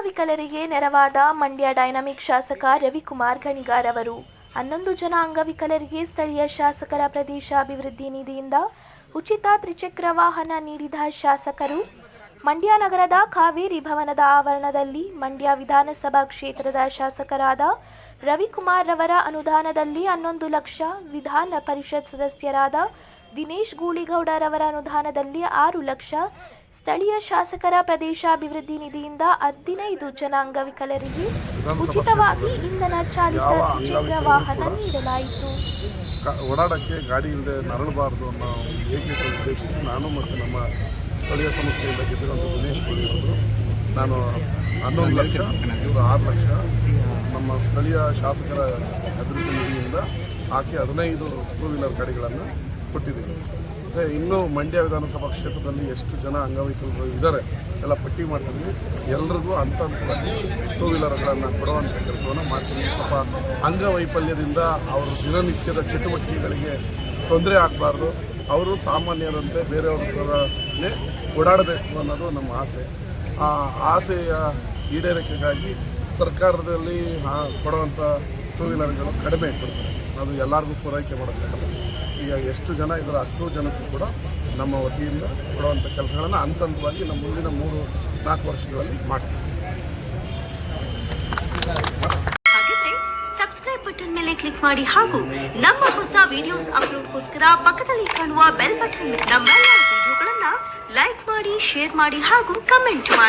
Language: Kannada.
ಅಂಗವಿಕಲರಿಗೆ ನೆರವಾದ ಮಂಡ್ಯ ಡೈನಾಮಿಕ್ ಶಾಸಕ ರವಿಕುಮಾರ್ ಗಣಿಗಾರ್ ಅವರು. ಹನ್ನೊಂದು ಜನ ಅಂಗವಿಕಲರಿಗೆ ಸ್ಥಳೀಯ ಶಾಸಕರ ಪ್ರದೇಶ ಅಭಿವೃದ್ಧಿ ನಿಧಿಯಿಂದ ಉಚಿತ ತ್ರಿಚಕ್ರ ವಾಹನ ನೀಡಿದ ಶಾಸಕರು. ಮಂಡ್ಯ ನಗರದ ಕಾವೇರಿ ಭವನದ ಆವರಣದಲ್ಲಿ ಮಂಡ್ಯ ವಿಧಾನಸಭಾ ಕ್ಷೇತ್ರದ ಶಾಸಕರಾದ ರವಿಕುಮಾರ್ ರವರ ಅನುದಾನದಲ್ಲಿ ಹನ್ನೊಂದು ಲಕ್ಷ ವಿಧಾನ ಪರಿಷತ್ ಸದಸ್ಯರಾದ ದಿನೇಶ್ ಗೂಳಿಗೌಡರವರ ಅನುದಾನದಲ್ಲಿ ಆರು ಲಕ್ಷ ಸ್ಥಳೀಯ ಶಾಸಕರ ಪ್ರದೇಶ ಅಭಿವೃದ್ಧಿ ನಿಧಿಯಿಂದ ಹದಿನೈದು ಜನ ಅಂಗವಿಕಲರಿಗೆ ಉಚಿತವಾಗಿ ಇಂಧನ ಚಾಲಿತ ದ್ವಿಚಕ್ರ ವಾಹನ ನೀಡಲಾಯಿತು. ಓಡಾಡೋಕ್ಕೆ ಗಾಡಿ ಇಲ್ಲದೆ ನರಳಬಾರ್ದು ಅನ್ನೋ ಏಕೈಕ ಉದ್ದೇಶಕ್ಕೆ ನಾನು ಮತ್ತು ನಮ್ಮ ಸ್ಥಳೀಯ ಸಂಸ್ಥೆಯಿಂದ ಗೆದ್ದಿರುವಂಥ ದಿನೇಶ್ ಕೋಳಿ ಅವರು ನಾನು ಹನ್ನೊಂದು ಲಕ್ಷ ಇವರು ಆರು ಲಕ್ಷ. ನಮ್ಮ ಸ್ಥಳೀಯ ಶಾಸಕರ ಅಭಿವೃದ್ಧಿ ನಿಧಿಯಿಂದ ಹಾಕಿ ಹದಿನೈದು ಟೂ ವೀಲರ್ ಗಾಡಿಗಳನ್ನು ಕೊಟ್ಟಿದ್ದೀವಿ. ಮತ್ತು ಇನ್ನೂ ಮಂಡ್ಯ ವಿಧಾನಸಭಾ ಕ್ಷೇತ್ರದಲ್ಲಿ ಎಷ್ಟು ಜನ ಅಂಗವಿಕಲರು ಇದ್ದಾರೆ, ಎಲ್ಲ ಪಟ್ಟಿ ಮಾಡ್ತಿದ್ವಿ ಎಲ್ರಿಗೂ ಹಂತ ಟೂ ವೀಲರ್ಗಳನ್ನು ಕೊಡುವಂಥ ಕೆಲಸವನ್ನು ಮಾಡ್ತೀವಿ ಸ್ವಲ್ಪ ಅಂಗವೈಫಲ್ಯದಿಂದ ಅವರು ದಿನನಿತ್ಯದ ಚಟುವಟಿಕೆಗಳಿಗೆ ತೊಂದರೆ ಆಗಬಾರ್ದು. ಅವರು ಸಾಮಾನ್ಯರಂತೆ ಬೇರೆಯವ್ರ ಓಡಾಡಬೇಕು ಅನ್ನೋದು ನಮ್ಮ ಆಸೆ. ಆ ಆಸೆಯ ಈಡೇರಿಕೆಗಾಗಿ ಸರ್ಕಾರದಲ್ಲಿ ಕೊಡುವಂಥ ಟೂ ವೀಲರ್ಗಳು ಕಡಿಮೆ ಕೊಡ್ತಾರೆ. ಅದು ಎಲ್ಲರಿಗೂ ಪೂರೈಕೆ ಮಾಡೋಕ್ಕಾಗಲ್ಲ. ಈಗ ಎಷ್ಟು ಜನ ಇದ್ದಾರೆ ಅಷ್ಟು ಜನಕ್ಕೂ ಕೂಡ ನಮ್ಮ ವತಿಯಿಂದ ಕೊಡುವಂಥ ಕೆಲಸಗಳನ್ನು ಹಂತ ಹಂತವಾಗಿ ನಮ್ಮ ಮುಂದಿನ ಮೂರು, ನಾಲ್ಕು ವರ್ಷಗಳಲ್ಲಿ ಮಾಡ್ತೀವಿ. ಹಾಗಿದ್ರೆ ಸಬ್ಸ್ಕ್ರೈಬ್ ಮೇಲೆ ಕ್ಲಿಕ್ ಮಾಡಿ ಹಾಗೂ ನಮ್ಮ ಹೊಸ ವಿಡಿಯೋಸ್ ಅಪ್ಲೋಡ್ಗೋಸ್ಕರ ಪಕ್ಕದಲ್ಲಿ ಕಾಣುವ ಬೆಲ್ ಬಟನ್ ನಮ್ಮ ವಿಡಿಯೋಗಳನ್ನ ಲೈಕ್ ಮಾಡಿ ಶೇರ್ ಮಾಡಿ ಹಾಗೂ ಕಮೆಂಟ್ ಮಾಡಿ.